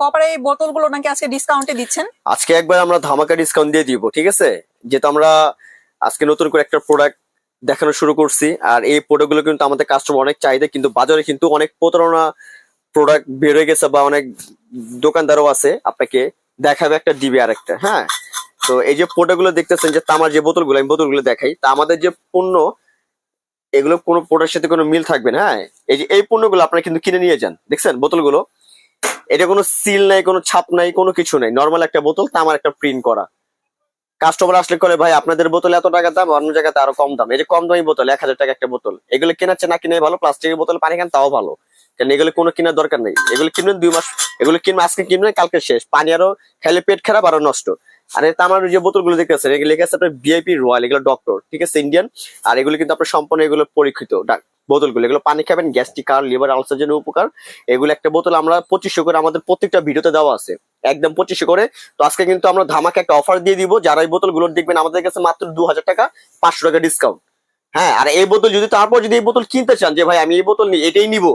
কপারে এই বোতলগুলো নাকি আজকে দিচ্ছেন? আজকে একবার আমরা ধামাকা ডিসকাউন্ট দিয়ে ঠিক আছে? যেহেতু আমরা আজকে নতুন করে একটা প্রোডাক্ট দেখানো শুরু করছি, আর এই কিন্তু আমাদের কাস্টমার অনেক চাহিদা, কিন্তু বাজারে কিন্তু অনেক প্রতারণা প্রোডাক্ট বের হয়ে গেছে বা অনেক দোকানদারও আছে, আপনাকে দেখাবে একটা, দিবে আর একটা হ্যাঁ? তো এই যে প্রোডাক্টগুলো দেখতেছেন যে তামার যে বোতলগুলো, আমি বোতলগুলো দেখাই, তা আমাদের যে পণ্য, এগুলো কোনো প্রোডাক্টের সাথে কোনো মিল থাকবে না হ্যাঁ? এই যে এই পণ্যগুলো আপনারা কিন্তু কিনে নিয়ে যান, দেখছেন? বোতলগুলো এটা কোনো সিল নাই, কোনো ছাপ নাই, কোনো কিছু নাই। নর্মাল একটা বোতল, তামার একটা প্রিন্ট করা। কাস্টমার আসলে করে ভাই, আপনাদের বোতল এত টাকা দাম, অন্য জায়গাতে আরও কম দাম। এই যে কম দামি বোতল, এক হাজার টাকা একটা বোতল। এগুলো কেনাচ্ছে না কিনে ভালো প্লাস্টিকের বোতল পানি খান, তাও ভালো। কারণ এগুলো কোনো কেনার দরকার নেই। এগুলো কিনবেন দুই মাস, এগুলো কিনবে আজকে কিনবেন, কালকে শেষ। পানি আরও খেলে পেট খারাপ, আরও নষ্ট। আর এই তামার যে বোতলগুলো দেখতেছেন এগুলো লেখা আছে আপনার ভিআইপি রয়্যাল এগুলো ডক্টর ঠিক আছে ইন্ডিয়ান আর এগুলো কিন্তু আপনার সম্পূর্ণ এগুলো পরীক্ষিত বোতলগুলো। এগুলো পানি খাবেন, গ্যাস্ট্রিক আর লিভার আলসার জন্য উপকার। এগুলো একটা বোতল আমরা পঁচিশশো করে আমাদের প্রত্যেকটা ভিডিওতে দেওয়া আছে। একদম পঁচিশশো করে। তো আজকে কিন্তু আমরা ধামাকে একটা অফার দিয়ে দিব। যারা এই বোতলগুলো দেখবেন, আমাদের কাছে মাত্র দু হাজার টাকা, পাঁচশো টাকা ডিসকাউন্ট হ্যাঁ আর এই বোতল যদি তারপর যদি এই বোতল কিনতে চান, যে ভাই আমি এই বোতল নিই এটাই নিব,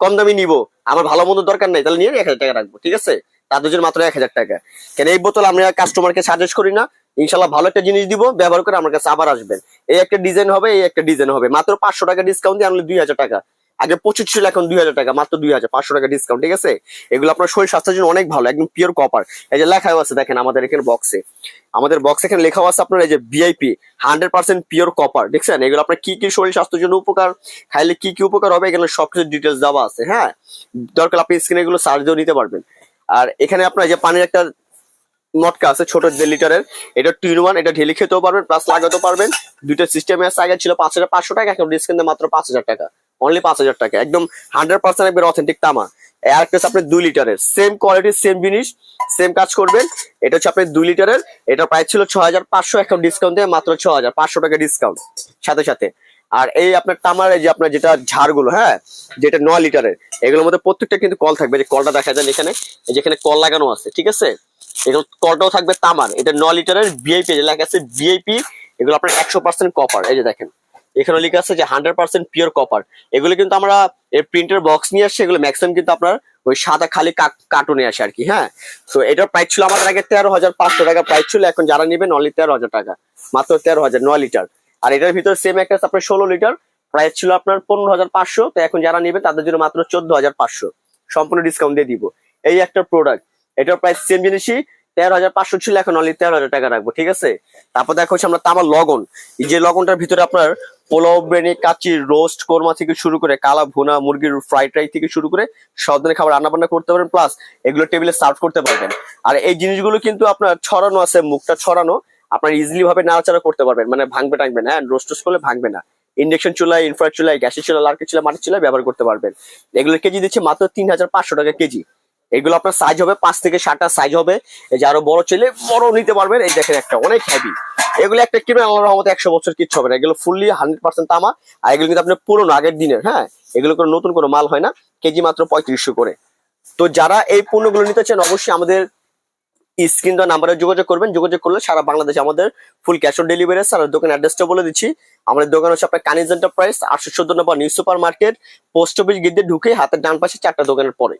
কম দামি নিবো, আমার ভালো মন্দ দরকার নেই, তাহলে নিয়ে এক হাজার টাকা রাখব, ঠিক আছে? তাদের জন্য মাত্র এক হাজার টাকা। কেন এই বোতল আমরা কাস্টমারকে সাজেস্ট করি না? ইনশাল্লাহ ভালো একটা জিনিস দিব, ব্যবহার করে আমার কাছে আবার আসবেন। এই একটা ডিজাইন হবে, এই একটা ডিজাইন হবে। মাত্র পাঁচশো টাকা ডিসকাউন্ট দিয়ে আনলে দুই হাজার টাকা। আগে পঁচিশ ছিল, এখন দুই হাজার টাকা, মাত্র দুই হাজার, পাঁচশো টাকা ডিসকাউন্ট ঠিক আছে? এগুলো আপনার শরীর স্বাস্থ্যের জন্য অনেক ভালো, একদম পিওর কপার এই যে লেখাও আছে, দেখেন আমাদের এখানে বক্সে আমাদের বক্সে এখানে লেখাও আছে আপনার, এই যে VIP hundred percent pure copper দেখছেন? এগুলো আপনার কি কি শরীর স্বাস্থ্যের জন্য উপকার, খাইলে কি কি উপকার হবে, এখানে সবকিছু ডিটেলস দেওয়া আছে হ্যাঁ? দরকার আপনি স্ক্রিনে এগুলো সার্চ নিতে পারবেন। আর এখানে আপনার যে পানির একটা মটকা আছে, ছোট দেড় লিটারের, এটা টু ইন ওয়ান এটা ঢেলে খেতেও পারবেন প্লাস লাগাতেও পারবেন। দুইটা সিস্টেমে আছে আগে ছিল পাঁচ হাজার পাঁচশো টাকা, এখন ডিসকাউন্টে মাত্র পাঁচ হাজার টাকা। অনলি পাঁচ হাজার টাকা, একদম হান্ড্রেড পার্সেন্ট একবার অথেন্টিক তামা। আর একটা হচ্ছে দুই লিটারের সেম কোয়ালিটির সেম জিনিস সেম কাজ করবেন। এটা হচ্ছে আপনার দুই লিটারের এটা প্রাইস ছিল ছ হাজার পাঁচশো, এখন ডিসকাউন্ট দেয় মাত্র ছ হাজার পাঁচশো টাকা ডিসকাউন্ট সাথে সাথে আর এই আপনার তামার এই যে আপনার যেটা ঝাড়গুলো হ্যাঁ যেটা নয় লিটারের, এগুলোর মধ্যে প্রত্যেকটা কিন্তু কল থাকবে। যে কলটা দেখা যায় এখানে যেখানে কল লাগানো আছে, ঠিক আছে? এগুলো কলটাও থাকবে তামার। এটা নয় লিটারের ভিআইপি যে লেখা আছে ভিআইপি এগুলো আপনার একশো পার্সেন্ট কপার এই যে দেখেন। এখানে লেখা আছে যে হান্ড্রেড পার্সেন্ট পিওর কপার এগুলো কিন্তু আমরা এই প্রিন্টের বক্স নিয়ে আসছি, এগুলো ম্যাক্সিমাম কিন্তু আপনার ওই সাদা খালি কার্টুনে আসে আর কি হ্যাঁ? তো এটার প্রাইস ছিল আমাদের আগে তেরো হাজার পাঁচশো টাকা প্রাইস ছিল, এখন যারা নেবেন অনলি তেরো হাজার টাকা। মাত্র তেরো হাজার নয় লিটার। আর এটার ভিতরে সেম একটা আপনার ষোলো লিটার প্রাইস ছিল আপনার পনেরো হাজার পাঁচশো। তো এখন যারা নেবে, তাদের জন্য মাত্র চোদ্দ হাজার পাঁচশো। সম্পূর্ণ ডিসকাউন্ট দিয়ে দিব। এই একটা প্রোডাক্ট এটার প্রাইস সেম জিনিসই, তেরো হাজার পাঁচশো ছিল, এখন অনলি তেরো হাজার টাকা রাখব, ঠিক আছে? তারপর দেখো হচ্ছে আমরা তামার লগন এই যে লগনটার ভিতরে আপনার পোলাও, বেনি, কাচি রোস্ট কোরমা থেকে শুরু করে কালা ভুনা, মুরগির ফ্রাইড রাইস থেকে শুরু করে সব ধরনের খাবার রান্না বান্না করতে পারবেন প্লাস এগুলো টেবিলে সার্ভ করতে পারবেন। আর এই জিনিসগুলো কিন্তু আপনার ছড়ানো আছে, মুখটা ছড়ানো। আপনার ইজিলি ভাবে নাড়াচাড়া করতে পারবেন। মানে ভাঙবে টাঙবে না হ্যাঁ? রোস্ট করলে ভাঙবে না। ইন্ডাকশন চুলায় ইনফ্রারেড চুলায়, গ্যাসের চুলা লার্কের চুলা মাটির চুলায় ব্যবহার করতে পারবেন। এগুলোর কেজি দিচ্ছে মাত্র তিন হাজার পাঁচশো টাকা কেজি। এগুলো আপনার সাইজ হবে পাঁচ থেকে সাতটা সাইজ হবে। এই যে আরও বড় ছেলে বড় নিতে পারবেন। এই দেখেন একটা, অনেক হেভি এগুলো একটা কিনবেন আল্লাহর রহমতে একশো বছর কিচ্ছু হবে না। এগুলো ফুললি হান্ড্রেড পার্সেন্ট তামা, আর এগুলো কিন্তু আপনার পুরোনো, আগের দিনের হ্যাঁ? এগুলো কোনো নতুন কোনো মাল হয় না। কেজি মাত্র পঁয়ত্রিশশো করে। তো যারা এই পণ্যগুলো নিতে চান, অবশ্যই আমাদের স্ক্রিন দেওয়া নাম্বারে যোগাযোগ করবেন। যোগাযোগ করলে সারা বাংলাদেশে আমাদের ফুল ক্যাশ অন ডেলিভারি আছে। আর দোকান অ্যাড্রেসটা বলে দিচ্ছি। আমাদের দোকান হচ্ছে আপনার কানিজ এন্টারপ্রাইজ আটশো চোদ্দ নম্বর new super market post office গিয়ে ঢুকে হাতের ডান পাশে চারটা দোকানের পরে।